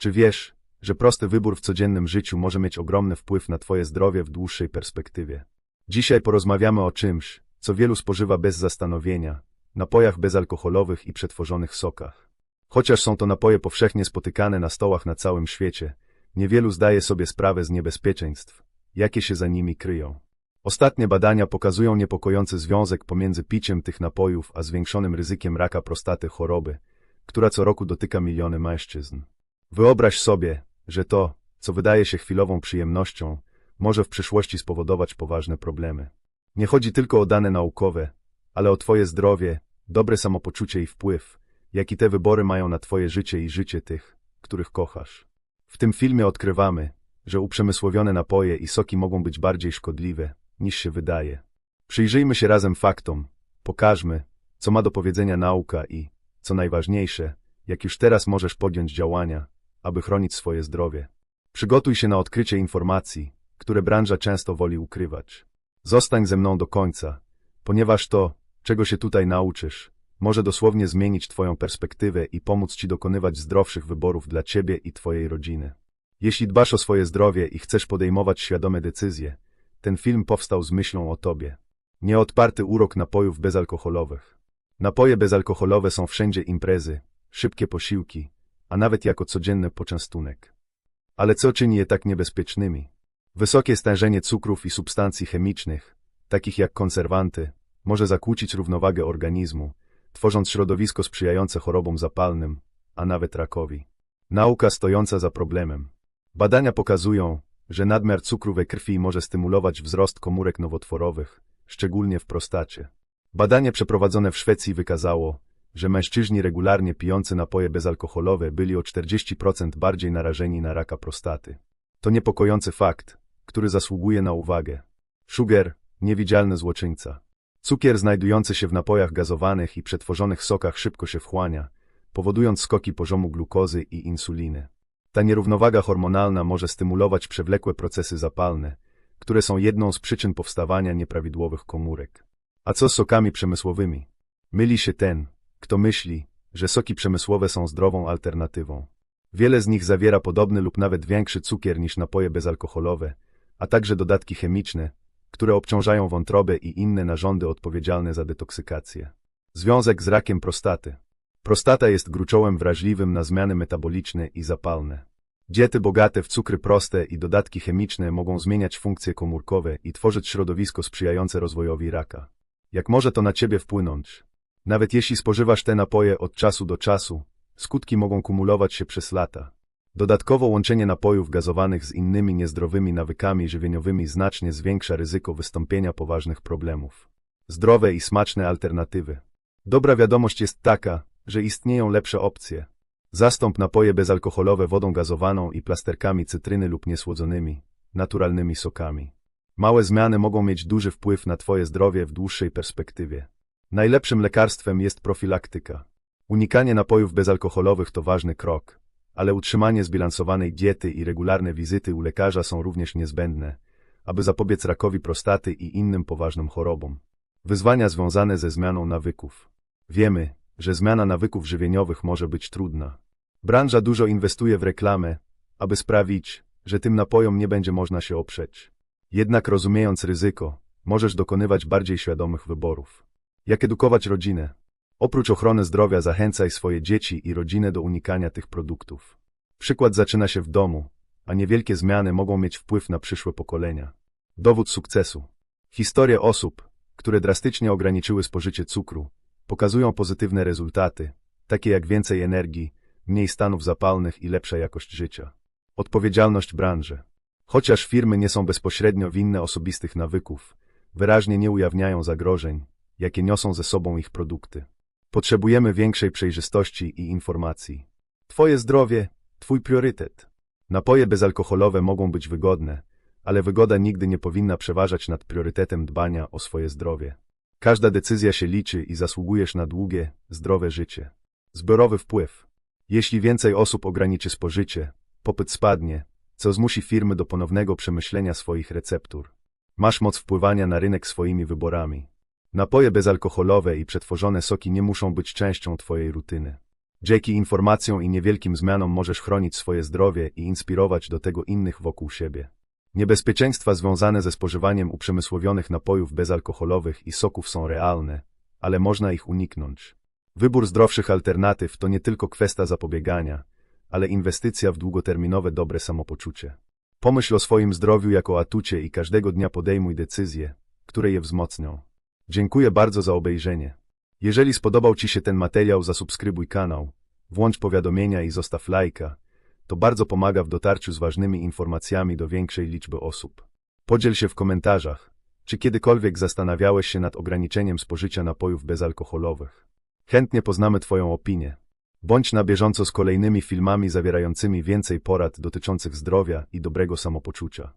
Czy wiesz, że prosty wybór w codziennym życiu może mieć ogromny wpływ na Twoje zdrowie w dłuższej perspektywie? Dzisiaj porozmawiamy o czymś, co wielu spożywa bez zastanowienia napojach bezalkoholowych i przetworzonych sokach. Chociaż są to napoje powszechnie spotykane na stołach na całym świecie, niewielu zdaje sobie sprawę z niebezpieczeństw, jakie się za nimi kryją. Ostatnie badania pokazują niepokojący związek pomiędzy piciem tych napojów a zwiększonym ryzykiem raka prostaty choroby, która co roku dotyka miliony mężczyzn. Wyobraź sobie, że to, co wydaje się chwilową przyjemnością, może w przyszłości spowodować poważne problemy. Nie chodzi tylko o dane naukowe, ale o Twoje zdrowie, dobre samopoczucie i wpływ, jaki te wybory mają na Twoje życie i życie tych, których kochasz. W tym filmie odkrywamy, że uprzemysłowione napoje i soki mogą być bardziej szkodliwe, niż się wydaje. Przyjrzyjmy się razem faktom, pokażmy, co ma do powiedzenia nauka i, co najważniejsze, jak już teraz możesz podjąć działania, aby chronić swoje zdrowie. Przygotuj się na odkrycie informacji, które branża często woli ukrywać. Zostań ze mną do końca, ponieważ to, czego się tutaj nauczysz, może dosłownie zmienić Twoją perspektywę i pomóc Ci dokonywać zdrowszych wyborów dla Ciebie i Twojej rodziny. Jeśli dbasz o swoje zdrowie i chcesz podejmować świadome decyzje, ten film powstał z myślą o Tobie. Nieodparty urok napojów bezalkoholowych. Napoje bezalkoholowe są wszędzie imprezy, szybkie posiłki, a nawet jako codzienny poczęstunek. Ale co czyni je tak niebezpiecznymi? Wysokie stężenie cukrów i substancji chemicznych, takich jak konserwanty, może zakłócić równowagę organizmu, tworząc środowisko sprzyjające chorobom zapalnym, a nawet rakowi. Nauka stojąca za problemem. Badania pokazują, że nadmiar cukru we krwi może stymulować wzrost komórek nowotworowych, szczególnie w prostacie. Badanie przeprowadzone w Szwecji wykazało, że mężczyźni regularnie pijący napoje bezalkoholowe byli o 40% bardziej narażeni na raka prostaty. To niepokojący fakt, który zasługuje na uwagę. Sugar, niewidzialny złoczyńca. Cukier znajdujący się w napojach gazowanych i przetworzonych sokach szybko się wchłania, powodując skoki poziomu glukozy i insuliny. Ta nierównowaga hormonalna może stymulować przewlekłe procesy zapalne, które są jedną z przyczyn powstawania nieprawidłowych komórek. A co z sokami przemysłowymi? Myli się ten, kto myśli, że soki przemysłowe są zdrową alternatywą. Wiele z nich zawiera podobny lub nawet większy cukier niż napoje bezalkoholowe, a także dodatki chemiczne, które obciążają wątrobę i inne narządy odpowiedzialne za detoksykację. Związek z rakiem prostaty. Prostata jest gruczołem wrażliwym na zmiany metaboliczne i zapalne. Diety bogate w cukry proste i dodatki chemiczne mogą zmieniać funkcje komórkowe i tworzyć środowisko sprzyjające rozwojowi raka. Jak może to na ciebie wpłynąć? Nawet jeśli spożywasz te napoje od czasu do czasu, skutki mogą kumulować się przez lata. Dodatkowo łączenie napojów gazowanych z innymi niezdrowymi nawykami żywieniowymi znacznie zwiększa ryzyko wystąpienia poważnych problemów. Zdrowe i smaczne alternatywy. Dobra wiadomość jest taka, że istnieją lepsze opcje. Zastąp napoje bezalkoholowe wodą gazowaną i plasterkami cytryny lub niesłodzonymi, naturalnymi sokami. Małe zmiany mogą mieć duży wpływ na Twoje zdrowie w dłuższej perspektywie. Najlepszym lekarstwem jest profilaktyka. Unikanie napojów bezalkoholowych to ważny krok, ale utrzymanie zbilansowanej diety i regularne wizyty u lekarza są również niezbędne, aby zapobiec rakowi prostaty i innym poważnym chorobom. Wyzwania związane ze zmianą nawyków. Wiemy, że zmiana nawyków żywieniowych może być trudna. Branża dużo inwestuje w reklamę, aby sprawić, że tym napojom nie będzie można się oprzeć. Jednak rozumiejąc ryzyko, możesz dokonywać bardziej świadomych wyborów. Jak edukować rodzinę? Oprócz ochrony zdrowia zachęcaj swoje dzieci i rodzinę do unikania tych produktów. Przykład zaczyna się w domu, a niewielkie zmiany mogą mieć wpływ na przyszłe pokolenia. Dowód sukcesu. Historie osób, które drastycznie ograniczyły spożycie cukru, pokazują pozytywne rezultaty, takie jak więcej energii, mniej stanów zapalnych i lepsza jakość życia. Odpowiedzialność branży. Chociaż firmy nie są bezpośrednio winne osobistych nawyków, wyraźnie nie ujawniają zagrożeń, jakie niosą ze sobą ich produkty. Potrzebujemy większej przejrzystości i informacji. Twoje zdrowie, Twój priorytet. Napoje bezalkoholowe mogą być wygodne, ale wygoda nigdy nie powinna przeważać nad priorytetem dbania o swoje zdrowie. Każda decyzja się liczy i zasługujesz na długie, zdrowe życie. Zbiorowy wpływ. Jeśli więcej osób ograniczy spożycie, popyt spadnie, co zmusi firmy do ponownego przemyślenia swoich receptur. Masz moc wpływania na rynek swoimi wyborami. Napoje bezalkoholowe i przetworzone soki nie muszą być częścią Twojej rutyny. Dzięki informacjom i niewielkim zmianom możesz chronić swoje zdrowie i inspirować do tego innych wokół siebie. Niebezpieczeństwa związane ze spożywaniem uprzemysłowionych napojów bezalkoholowych i soków są realne, ale można ich uniknąć. Wybór zdrowszych alternatyw to nie tylko kwestia zapobiegania, ale inwestycja w długoterminowe dobre samopoczucie. Pomyśl o swoim zdrowiu jako atucie i każdego dnia podejmuj decyzje, które je wzmocnią. Dziękuję bardzo za obejrzenie. Jeżeli spodobał Ci się ten materiał, zasubskrybuj kanał, włącz powiadomienia i zostaw lajka. To bardzo pomaga w dotarciu z ważnymi informacjami do większej liczby osób. Podziel się w komentarzach, czy kiedykolwiek zastanawiałeś się nad ograniczeniem spożycia napojów bezalkoholowych. Chętnie poznamy Twoją opinię. Bądź na bieżąco z kolejnymi filmami zawierającymi więcej porad dotyczących zdrowia i dobrego samopoczucia.